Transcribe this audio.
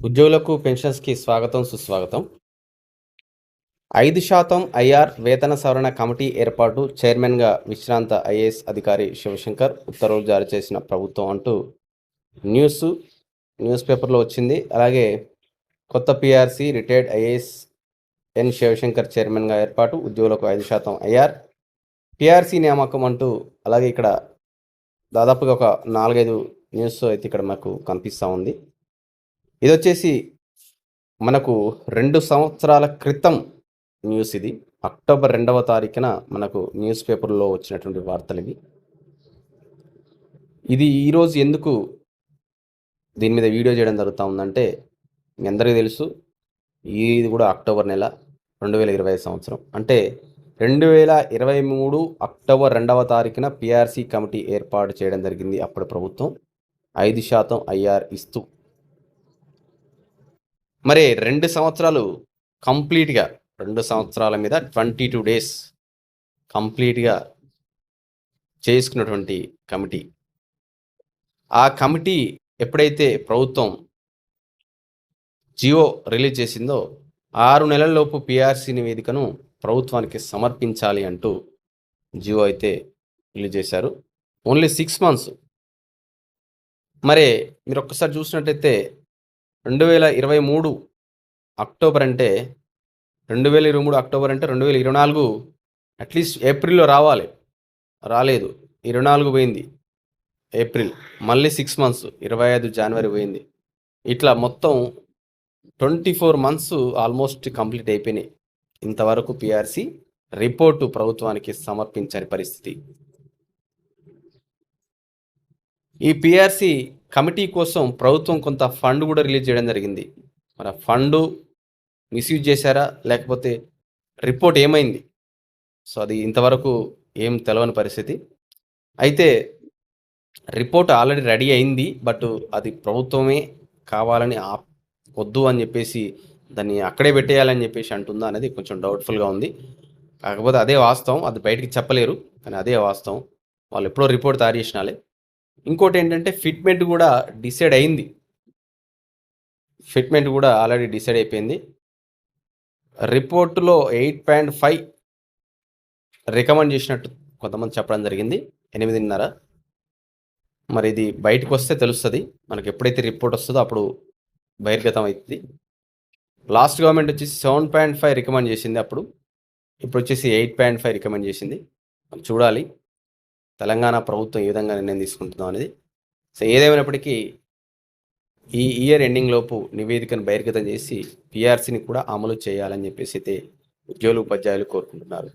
ఉద్యోగులకు పెన్షన్స్కి స్వాగతం సుస్వాగతం. ఐదు శాతం ఐఆర్ వేతన సవరణ కమిటీ ఏర్పాటు చైర్మన్గా విశ్రాంత ఐఏఎస్ అధికారి శివశంకర్ ఉత్తర్వులు జారీ చేసిన ప్రభుత్వం అంటూ న్యూస్ న్యూస్ పేపర్లో వచ్చింది. అలాగే కొత్త PRC retired IAS N Shivashankar చైర్మన్గా ఏర్పాటు ఉద్యోగులకు ఐదు శాతం ఐఆర్ పిఆర్సి నియామకం అంటూ అలాగే ఇక్కడ దాదాపుగా ఒక నాలుగైదు న్యూస్ అయితే ఇక్కడ మాకు కనిపిస్తూ ఉంది. ఇది వచ్చేసి మనకు రెండు సంవత్సరాల క్రితం న్యూస్ ఇది. అక్టోబర్ రెండవ తారీఖున మనకు న్యూస్ పేపర్లో వచ్చినటువంటి వార్తలు ఇవి. ఇది ఈరోజు ఎందుకు దీని మీద వీడియో చేయడం జరుగుతూ ఉందంటే మీ అందరికీ తెలుసు ఇది కూడా అక్టోబర్ నెల రెండు వేల ఇరవై సంవత్సరం. అంటే రెండు వేల ఇరవై మూడు అక్టోబర్ రెండవ తారీఖున పిఆర్సీ కమిటీ ఏర్పాటు చేయడం జరిగింది అప్పుడు ప్రభుత్వం. ఐదు శాతం ఐఆర్ ఇస్తూ మరి రెండు సంవత్సరాలు కంప్లీట్గా రెండు సంవత్సరాల మీద ట్వంటీ టూ డేస్ కంప్లీట్గా చేసుకున్నటువంటి కమిటీ. ఆ కమిటీ ఎప్పుడైతే ప్రభుత్వం జియో రిలీజ్ చేసిందో ఆరు నెలల్లోపు పిఆర్సీ నివేదికను ప్రభుత్వానికి సమర్పించాలి అంటూ జియో అయితే రిలీజ్ చేశారు. Only six months. మరి మీరు ఒక్కసారి చూసినట్టయితే రెండు వేల ఇరవై మూడు అక్టోబర్ అంటే రెండు వేల ఇరవై మూడు అక్టోబర్ అంటే రెండు వేల ఇరవై నాలుగు అట్లీస్ట్ ఏప్రిల్లో రావాలి. రాలేదు. ఇరవై నాలుగు పోయింది. ఏప్రిల్. మళ్ళీ సిక్స్ మంత్స్ ఇరవై ఐదు జనవరి పోయింది. ఇట్లా మొత్తం twenty four months almost complete అయిపోయినాయి. ఇంతవరకు పిఆర్సి రిపోర్టు ప్రభుత్వానికి సమర్పించని పరిస్థితి. ఈ పిఆర్సి కమిటీ కోసం ప్రభుత్వం కొంత ఫండ్ కూడా రిలీజ్ చేయడం జరిగింది. మరి ఆ ఫండ్ మిస్యూజ్ చేశారా? లేకపోతే రిపోర్ట్ ఏమైంది? సో అది ఇంతవరకు ఏం తెలవని పరిస్థితి. అయితే రిపోర్ట్ ఆల్రెడీ రెడీ అయింది బట్ అది ప్రభుత్వమే కావాలని ఆ వద్దు అని చెప్పేసి దాన్ని అక్కడే పెట్టేయాలని చెప్పేసి అంటుందా అనేది కొంచెం డౌట్ఫుల్గా ఉంది. కాకపోతే అదే వాస్తవం అది బయటికి చెప్పలేరు కానీ అదే వాస్తవం. వాళ్ళు ఎప్పుడో రిపోర్ట్ తయారు చేసినాలే. ఇంకోటి ఏంటంటే ఫిట్మెంట్ కూడా డిసైడ్ అయింది. ఫిట్మెంట్ కూడా ఆల్రెడీ డిసైడ్ అయిపోయింది. రిపోర్టులో ఎయిట్ పాయింట్ ఫైవ్ రికమెండ్ చేసినట్టు కొంతమంది చెప్పడం జరిగింది. ఎనిమిదిన్నర. మరి ఇది బయటకు వస్తే తెలుస్తుంది. మనకి ఎప్పుడైతే రిపోర్ట్ వస్తుందో అప్పుడు బహిర్గతం అవుతుంది. లాస్ట్ గవర్నమెంట్ వచ్చేసి సెవెన్ పాయింట్ ఫైవ్ రికమెండ్ చేసింది అప్పుడు. ఇప్పుడు వచ్చేసి ఎయిట్ పాయింట్ ఫైవ్ రికమెండ్ చేసింది. మనం చూడాలి. తెలంగాణ ప్రభుత్వం ఏ విధంగా నిర్ణయం తీసుకుంటుందో అనేది. సో ఏదేమైనప్పటికీ ఈ ఇయర్ ఎండింగ్ లోపు నివేదికను బహిర్గతం చేసి పిఆర్సీని కూడా అమలు చేయాలని చెప్పేసి అయితే ఉద్యోగులు ఉపాధ్యాయులు కోరుకుంటున్నారు.